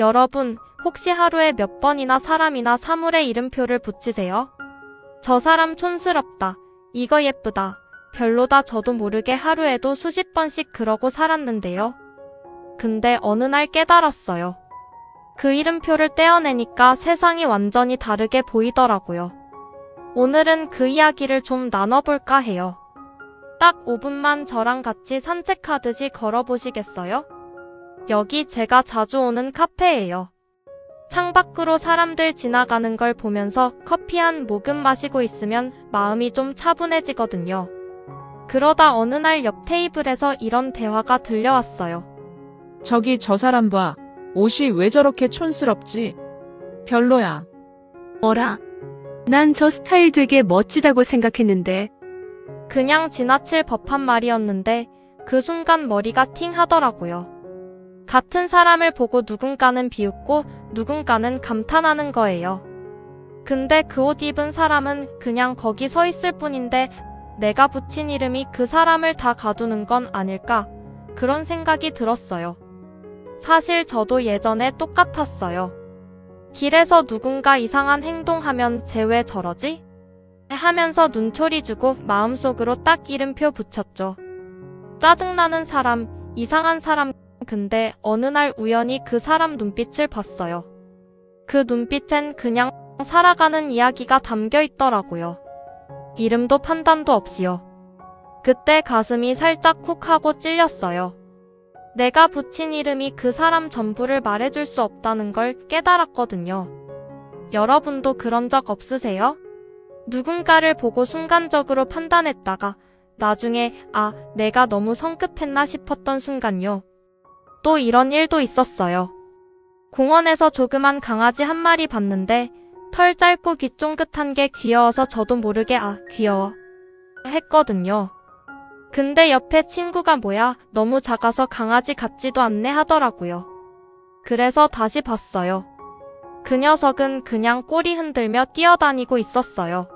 여러분, 혹시 하루에 몇 번이나 사람이나 사물에 이름표를 붙이세요? 저 사람 촌스럽다. 이거 예쁘다. 별로다 저도 모르게 하루에도 수십 번씩 그러고 살았는데요. 근데 어느 날 깨달았어요. 그 이름표를 떼어내니까 세상이 완전히 다르게 보이더라고요. 오늘은 그 이야기를 좀 나눠볼까 해요. 딱 5분만 저랑 같이 산책하듯이 걸어보시겠어요? 여기 제가 자주 오는 카페예요. 창밖으로 사람들 지나가는 걸 보면서 커피 한 모금 마시고 있으면 마음이 좀 차분해지거든요. 그러다 어느 날 옆 테이블에서 이런 대화가 들려왔어요. 저기 저 사람 봐. 옷이 왜 저렇게 촌스럽지? 별로야. 어라. 난 저 스타일 되게 멋지다고 생각했는데, 그냥 지나칠 법한 말이었는데 그 순간 머리가 팅 하더라고요. 같은 사람을 보고 누군가는 비웃고 누군가는 감탄하는 거예요. 근데 그 옷 입은 사람은 그냥 거기 서 있을 뿐인데 내가 붙인 이름이 그 사람을 다 가두는 건 아닐까? 그런 생각이 들었어요. 사실 저도 예전에 똑같았어요. 길에서 누군가 이상한 행동하면 쟤 왜 저러지? 하면서 눈초리 주고 마음속으로 딱 이름표 붙였죠. 짜증나는 사람, 이상한 사람, 근데 어느 날 우연히 그 사람 눈빛을 봤어요. 그 눈빛엔 그냥 살아가는 이야기가 담겨 있더라고요. 이름도 판단도 없이요. 그때 가슴이 살짝 쿡 하고 찔렸어요. 내가 붙인 이름이 그 사람 전부를 말해줄 수 없다는 걸 깨달았거든요. 여러분도 그런 적 없으세요? 누군가를 보고 순간적으로 판단했다가 나중에 아, 내가 너무 성급했나 싶었던 순간요. 또 이런 일도 있었어요. 공원에서 조그만 강아지 한 마리 봤는데 털 짧고 귀 쫑긋한 게 귀여워서 저도 모르게 아, 귀여워. 했거든요. 근데 옆에 친구가 뭐야, 너무 작아서 강아지 같지도 않네 하더라고요. 그래서 다시 봤어요. 그 녀석은 그냥 꼬리 흔들며 뛰어다니고 있었어요.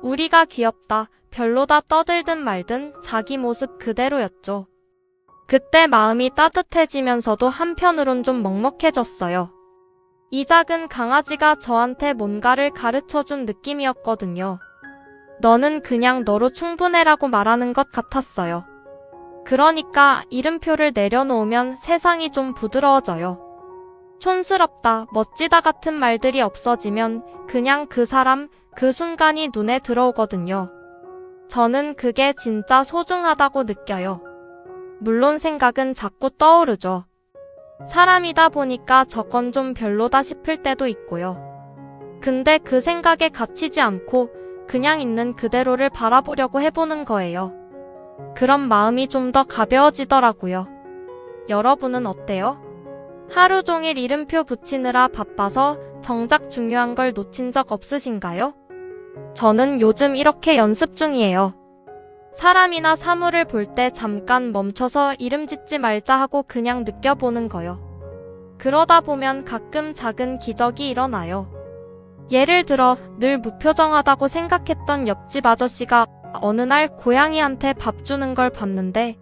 우리가 귀엽다, 별로다 떠들든 말든 자기 모습 그대로였죠. 그때 마음이 따뜻해지면서도 한편으론 좀 먹먹해졌어요. 이 작은 강아지가 저한테 뭔가를 가르쳐 준 느낌이었거든요. 너는 그냥 너로 충분해라고 말하는 것 같았어요. 그러니까 이름표를 내려놓으면 세상이 좀 부드러워져요. 촌스럽다, 멋지다 같은 말들이 없어지면 그냥 그 사람, 그 순간이 눈에 들어오거든요. 저는 그게 진짜 소중하다고 느껴요. 물론 생각은 자꾸 떠오르죠. 사람이다 보니까 저건 좀 별로다 싶을 때도 있고요. 근데 그 생각에 갇히지 않고 그냥 있는 그대로를 바라보려고 해보는 거예요. 그런 마음이 좀 더 가벼워지더라고요. 여러분은 어때요? 하루 종일 이름표 붙이느라 바빠서 정작 중요한 걸 놓친 적 없으신가요? 저는 요즘 이렇게 연습 중이에요. 사람이나 사물을 볼 때 잠깐 멈춰서 이름 짓지 말자 하고 그냥 느껴보는 거요. 그러다 보면 가끔 작은 기적이 일어나요. 예를 들어 늘 무표정하다고 생각했던 옆집 아저씨가 어느 날 고양이한테 밥 주는 걸 봤는데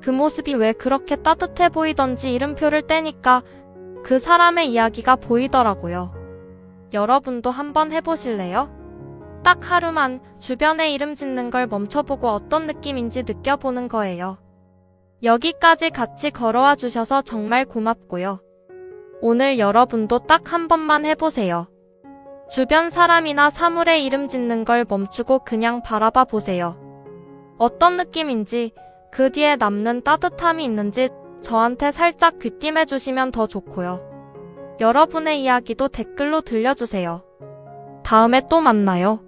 그 모습이 왜 그렇게 따뜻해 보이던지 이름표를 떼니까 그 사람의 이야기가 보이더라고요. 여러분도 한번 해보실래요? 딱 하루만 주변에 이름 짓는 걸 멈춰보고 어떤 느낌인지 느껴보는 거예요. 여기까지 같이 걸어와 주셔서 정말 고맙고요. 오늘 여러분도 딱 한 번만 해보세요. 주변 사람이나 사물에 이름 짓는 걸 멈추고 그냥 바라봐 보세요. 어떤 느낌인지, 그 뒤에 남는 따뜻함이 있는지 저한테 살짝 귀띔해 주시면 더 좋고요. 여러분의 이야기도 댓글로 들려주세요. 다음에 또 만나요.